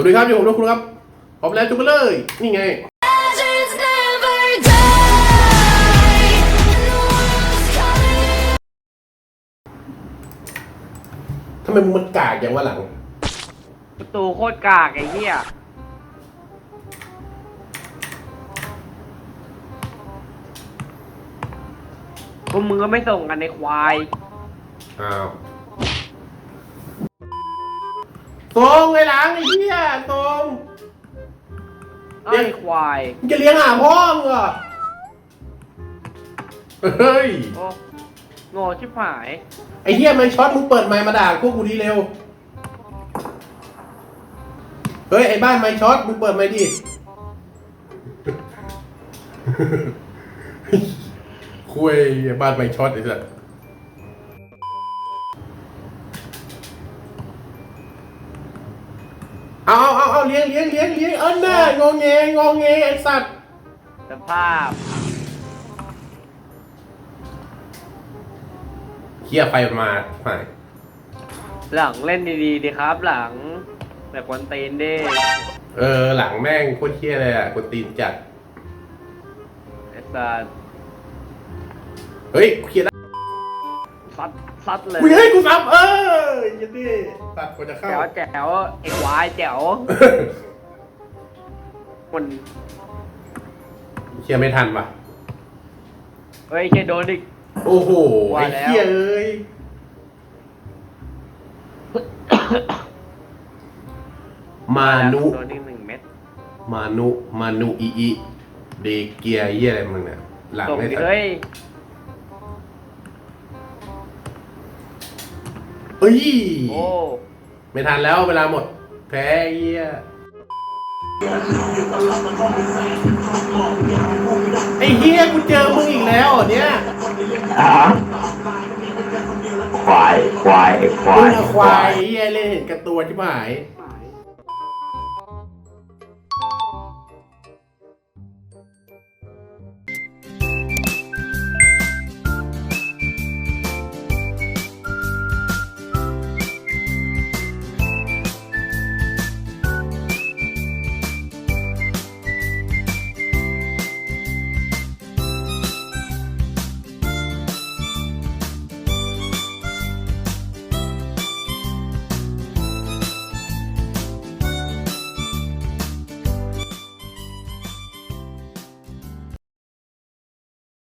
วัสดีครับอยู่ผมทุกคนครับพร้อมแล้วจุกกันเลย นี่ไง Legends never die. And the world's coming. ทำไมมึงมันกากอย่างว่าหลัง ประตูโคตรกากไอ้เหี้ยพวกมึงก็ไม่ส่งกันในควาย อ้าว ตรงไอ้หลังไอ้เหี้ยตรงไอ้ควายมึงจะเลี้ยงหาพ่อมึงเหรอเฮ้ย โอ้โง่ชิบหาย ไอ้เหี้ยไม่ช็อตมึงเปิดไมค์มาด่าพวกกูดีเร็ว เฮ้ย ไอ้บ้านไม่ช็อตมึงเปิดไมค์ดิ คุยไอ้บ้านไม่ช็อตไอ้สัส เอาเอาเอาเอาเลี้ยงเลี้ยงเลี้ยงเลี้ยงเออหน้างอแงงอแงไอ้สัตว์สภาพเฮียไฟมาไฟหลังเล่นดีๆดีครับ หลังแบบกวนตีนดิเออหลังแม่งโคตรเฮียเลยอะกดตีนจัดไอ้สัสเฮ้ยเคลียร์ได้ ซัดซัดเลยกูให้กูซับเออยันดิตัดกว่าจะเข้าแจ๋วแจ๋วไอ้ควายแจ๋วคนเชียร์ไม่ทันป่ะ เฮ้ยแค่โดนอีก โอ้โหว่าไอ้แล้วเฮียเอ้ยมานุ โดนอีกหนึ่งเม็ดมานุ มานุอีอีเดเกียเฮียอะไรมึงเนี่ยหลังส่งไม่ดิทันเฮ้ย เอ้ย โอ้ไม่ทันแล้วเวลาหมด แพ้เฮียไอ้เฮียกูเจอมึงอีกแล้วเหรอเนี่ยควายควายความึยงอะควายเฮียเล่นเห็นกับตัวที่หมาย